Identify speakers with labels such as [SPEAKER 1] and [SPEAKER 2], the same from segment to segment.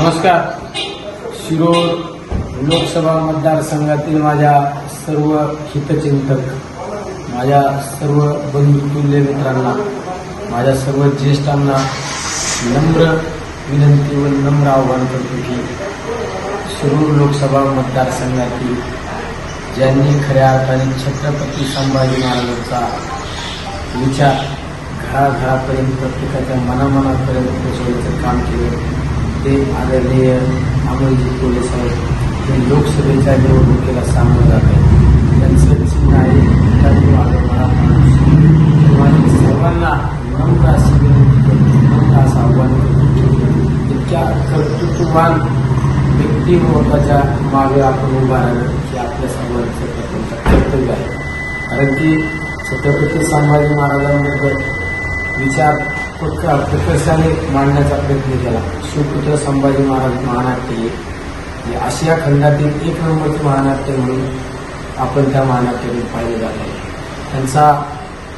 [SPEAKER 1] नमस्कार. शिरोळ लोकसभा मतदारसंघातील माझ्या सर्व हितचिंतक माझ्या सर्व बंधुतुल्य मित्रांना माझ्या सर्व ज्येष्ठांना नम्र विनंती व नम्र आव्हान करतो की शिरूर लोकसभा मतदारसंघातील ज्यांनी खऱ्या अर्थाने छत्रपती संभाजी महाराजांचा विचार घराघरापर्यंत प्रत्येकाच्या मनामनापर्यंत पोचवण्याचं काम केलं. ते आदरणीय अमोलजी कोले साहेब हे लोकसभेच्या निवडणुकीला सामोरं जात आहेत. त्यांचं चिन्ह आहे तुतारी वाजवणारा माणूस. तुम्हाला सर्वांना नम्र अशी विनंती करतो नम्र असं आव्हान इतक्या कर्तृत्ववान व्यक्तिमत्वाच्या मागे आपण उभा राहणं हे आपल्या सर्वांचं कर्तव्य कर्तव्य आहे. कारण की छत्रपती संभाजी महाराजांबद्दल विचार प्रकर्षाने मांडण्याचा प्रयत्न केला. शिवपुत्र संभाजी महाराज महानाट्य हे आशिया खंडातील एक नंबरचे महानाट्य म्हणून आपण त्या महानाट्यातून पाहिले जात. आहे त्यांचा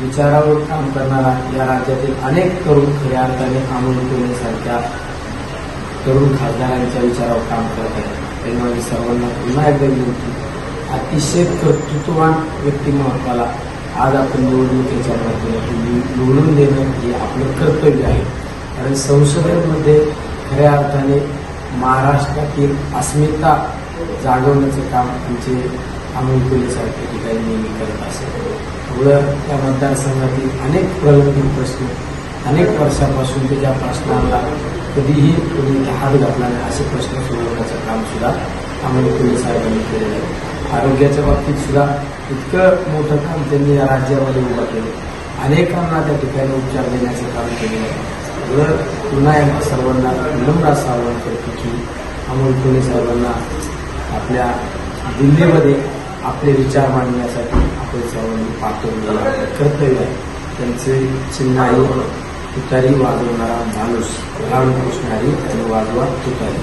[SPEAKER 1] विचारावर काम करणारा या राज्यातील अनेक तरुण खऱ्या अर्थाने अमोल कोल्हेसारख्या तरुण खासदारांच्या विचारावर काम करत आहेत. त्यांनी सर्वांना पुन्हा एकदा विनंती अतिशय कर्तृत्ववान व्यक्तिमत्वाला आज आपण निवडणुकीच्या माध्यमातून निवडून देणं हे आपलं कर्तव्य आहे. कारण संसदेमध्ये खऱ्या अर्थाने महाराष्ट्रातील अस्मिता जागवण्याचं काम आमचे आम्ही कोल्हेसारख्या ठिकाणी नेहमी करत असेल एवढं त्या मतदारसंघातील अनेक प्रलंबित प्रश्न अनेक वर्षापासून ते ज्या प्रश्नांना कधीही कोणी हात घातला नाही असे प्रश्न सोडवण्याचं काम सुद्धा आम्ही कोल्हे साहेबांनी केलेलं आहे. आरोग्याच्या बाबतीत सुद्धा इतकं मोठं काम त्यांनी या राज्यामध्ये उभं केलं. अनेकांना त्या ठिकाणी उपचार देण्याचं काम केलेलं आहे. पुन्हा एकदा सर्वांना विलंब असं आवाहन करतो की अमोल कोल्हे साहेबांना आपल्या दिल्लीमध्ये आपले विचार मांडण्यासाठी आपण सर्वांनी पात्र कर्तव्य आहे. त्यांचे चिन्ह आहे तुतारी वाजवणारा माणूस रामकृष्ण हरी आणि वाजवा तुतारी.